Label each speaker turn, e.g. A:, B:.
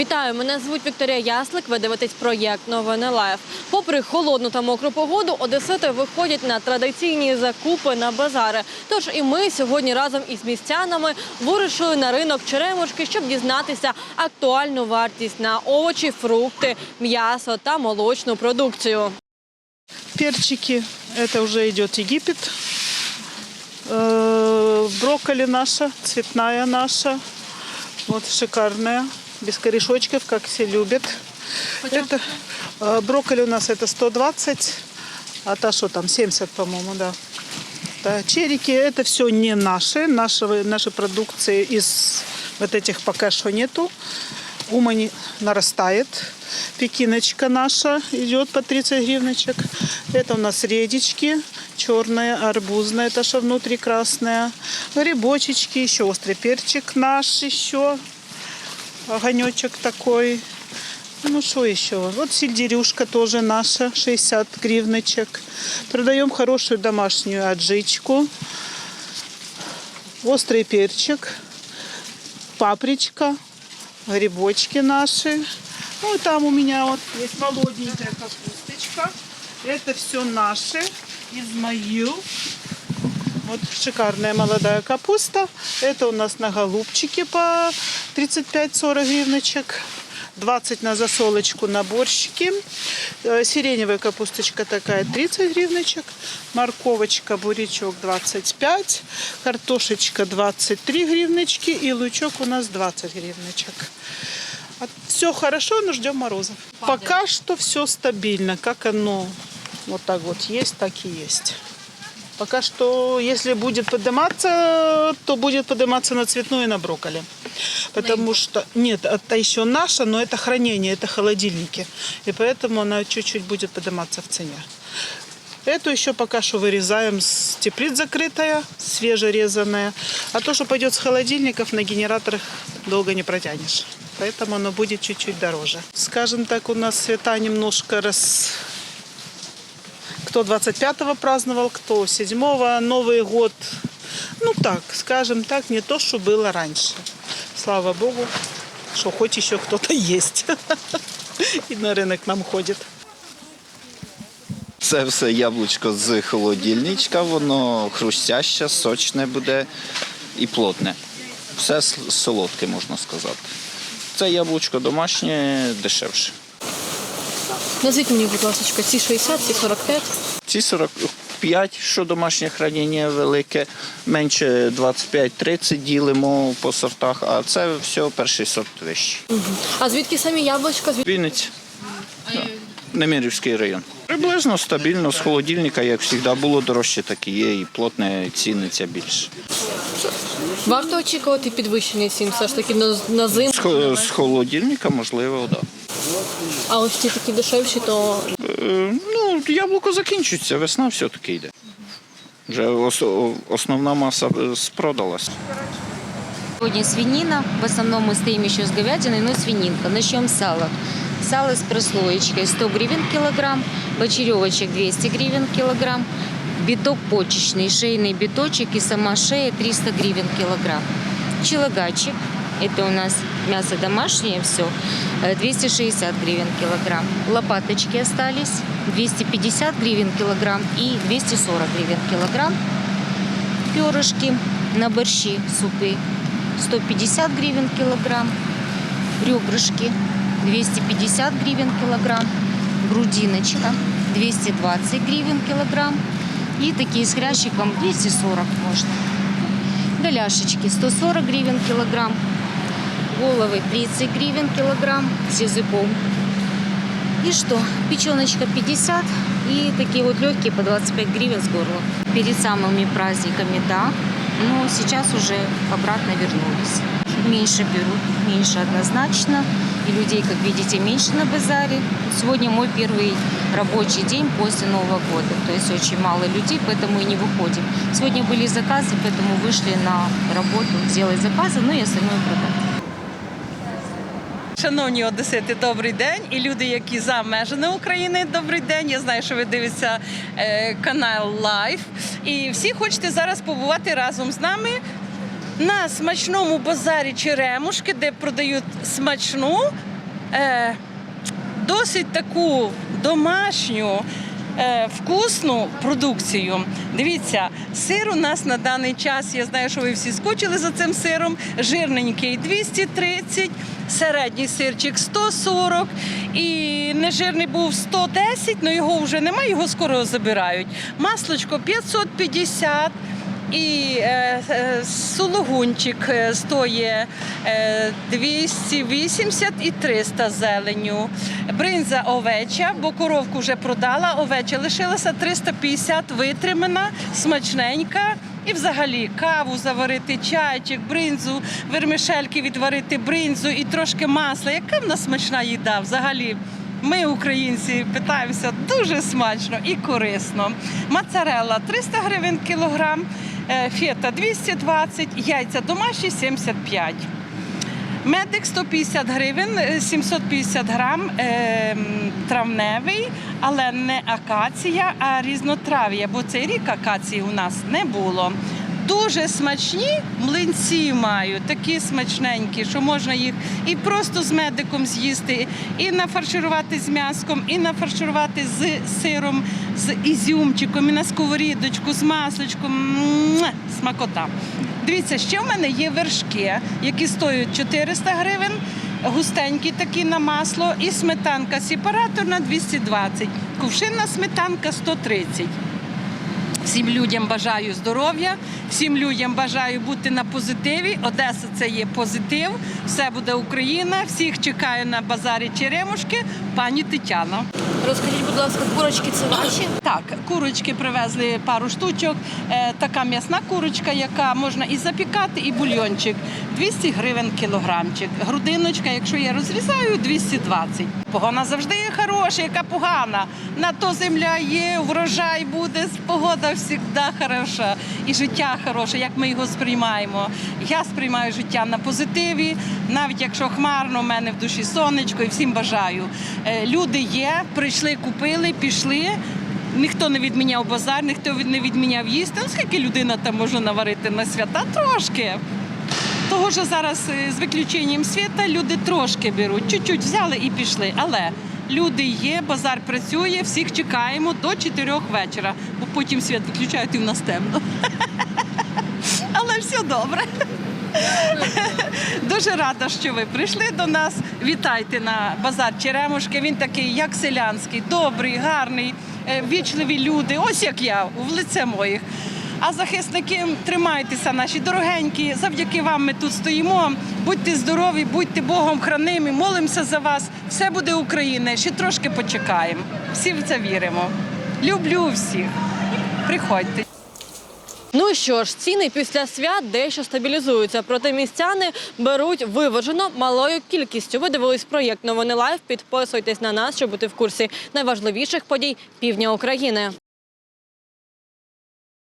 A: Вітаю, мене звуть Вікторія Яслик. Ви дивитесь проєкт Новини Лайф. Попри холодну та мокру погоду, одесити виходять на традиційні закупи на базари. Тож і ми сьогодні разом із містянами вирушили на ринок Черемушки, щоб дізнатися актуальну вартість на овочі, фрукти, м'ясо та молочну продукцію.
B: Перчики, это уже идет Египет. Э, Брокколи наша, цветная наша. Вот шикарная, без корешочков, как все любят. Это, э, брокколи у нас это 120, а та что там, 70, по-моему, да. Да, черики это все не наши, нашего, нашей продукции из вот этих пока что нету. Умани нарастает. Пекиночка наша идет по 30 гривночек. Это у нас редички, черная, арбузная, это что внутри красная. Грибочечки, еще острый перчик наш еще. Огонечек такой. Ну, что еще? Вот сельдерюшка тоже наша, 60 гривночек. Продаем хорошую домашнюю аджичку. Острый перчик, папричка, грибочки наши. Ну, и там у меня вот есть молоденькая капусточка. Это все наши из Маил. Вот шикарная молодая капуста. Это у нас на голубчике по 35-40 гривночек. 20 на засолочку на борщики. Э, Сиреневая капусточка такая 30 гривночек. Морковочка, бурячок 25. Картошечка 23 гривночки. И лучок у нас 20 гривночек. Все хорошо, но ждем морозов. Пока что все стабильно. Как оно вот так вот есть, так и есть. Пока что, если будет подниматься, то будет подниматься на цветную и на брокколи. Потому что, нет, это еще наша, но это хранение, это холодильники. И поэтому она чуть-чуть будет подниматься в цене. Эту еще пока что вырезаем с теплиц закрытая, свежерезанная. А то, что пойдет с холодильников, на генераторах долго не протянешь. Поэтому оно будет чуть-чуть дороже. Скажем так, у нас цвета немножко рас... Кто 25-го праздновал, кто 7-го, Новый год. Ну так, скажем так, не то, что было раньше. Слава Богу, что хоть еще кто-то есть. И на рынок нам ходит.
C: Це все яблучко з холодильничка, воно хрустяще, сочне буде і плотне. Все с- солодке, можна сказати. Це яблучко домашнє дешевше.
A: Назвіть мені, будь ласка, ці 60, ці 45.
C: Ці 45, що домашнє хранення велике, менше 25-30 ділимо по сортах, а це все перший сорт вищий.
A: А звідки самі яблучка? Звід-
C: Вінниць. Немирівський район. Приблизно стабільно з холодильника, як завжди, було дорожче, так і є, і плотне ціниться більше.
A: Варто очікувати підвищення цін все ж таки на, на зиму.
C: З, з холодильника, можливо, так. Да.
A: А ось ці такі дешевші, то
C: Е, Ну, яблуко закінчується, весна все-таки йде. Вже ос- основна маса е, спродалась.
D: Сегодня свинина. В основном мы стоим еще с говядиной, но свининка. Начнем с сала. Сало с прослоечкой 100 гривен килограмм, почеревочек 200 гривен килограмм, биток почечный, шейный биточек и сама шея 300 гривен килограмм. Челогачик, это у нас мясо домашнее все, 260 гривен килограмм. Лопаточки остались, 250 гривен килограмм и 240 гривен килограмм. Перышки на борщи, супы. 150 гривен килограмм, ребрышки. 250 гривен килограмм, грудиночка. 220 гривен килограмм. И такие с хрящиком 240 можно. Голяшечки 140 гривен килограмм, головы 30 гривен килограмм с языком. И что? Печеночка 50 и такие вот легкие по 25 гривен с горла. Перед самыми праздниками, да, но сейчас уже обратно вернулись. Меньше берут, меньше однозначно. И людей, как видите, меньше на базаре. Сегодня мой первый рабочий день после Нового года. То есть очень мало людей, поэтому и не выходим. Сегодня были заказы, поэтому вышли на работу сделать заказы, ну и остальное продать.
E: Шановні одесити, добрий день. І люди, які за межами України, добрий день. Я знаю, що ви дивитеся е, канал Лайф. І всі хочете зараз побувати разом з нами на смачному базарі Черемушки, де продають смачну е, досить таку домашню. Е, Вкусну продукцію. Дивіться, сир у нас на даний час. Я знаю, що ви всі скучили за цим сиром. Жирненький 230, середній сирчик 140 і нежирний був 110, але його вже немає, його скоро забирають. Маслочко 550. І е, е, сулугунчик е, стоїть е, 280 і 300 зеленю. Бринза овеча, бо коровку вже продала, овеча лишилася 350 витримана, смачненька. І взагалі каву заварити, чайчик, бринзу, вермишельки відварити бринзу і трошки масла. Яка в нас смачна їда взагалі? Ми, українці, питаємося дуже смачно і корисно. Моцарелла 300 гривень кілограм, фета 220, яйця домашні 75. Медик 150 гривень, е, 750 грам е, травневий, але не акація, а різнотрав'я, бо цей рік акації у нас не було. Дуже смачні млинці маю, такі смачненькі, що можна їх і просто з медиком з'їсти, і нафарширувати з м'яском, і нафарширувати з сиром, з ізюмчиком, і на сковорідочку, з масличком. Муа! Смакота. Дивіться, ще в мене є вершки, які стоять 400 гривень, густенькі такі на масло, і сметанка сепараторна 220, кувшинна сметанка 130. Всім людям бажаю здоров'я, всім людям бажаю бути на позитиві. Одеса це є позитив, все буде Україна. Всіх чекаю на базарі Черемушки, пані Тетяна.
A: Розкажіть, будь ласка, курочки це ваші?
E: Так, курочки привезли пару штучок. Е, така м'ясна курочка, яка можна і запікати, і бульйончик. 200 гривень кілограмчик. Грудиночка, якщо я розрізаю, 220. Погона завжди є хороша, яка погана. На то земля є, врожай буде, погода завжди хороша. І життя хороше, як ми його сприймаємо. Я сприймаю життя на позитиві, навіть якщо хмарно, у мене в душі сонечко і всім бажаю. Е, Люди є, прийшли, купили, пішли. Ніхто не відміняв базар, ніхто не відміняв їсти. Ну, скільки людина там може наварити на свята? Трошки. Того що зараз е, з виключенням світа люди трошки беруть, чуть-чуть взяли і пішли. Але люди є, базар працює, всіх чекаємо до 4 вечора, бо потім світ виключають і в нас темно. Але все добре. Дуже рада, що ви прийшли до нас. Вітайте на базар Черемушки. Він такий, як селянський, добрий, гарний, е, вічливі люди. Ось як я, в лице моїх. А захисники, тримайтеся, наші дорогенькі. Завдяки вам ми тут стоїмо. Будьте здорові, будьте Богом хранимі, молимося за вас. Все буде Україна. Ще трошки почекаємо. Всі в це віримо. Люблю всіх. Приходьте.
A: Ну що ж, ціни після свят дещо стабілізуються, проте містяни беруть виважено малою кількістю. Ви дивились проєкт Новини Лайф. Підписуйтесь на нас, щоб бути в курсі найважливіших подій півдня України.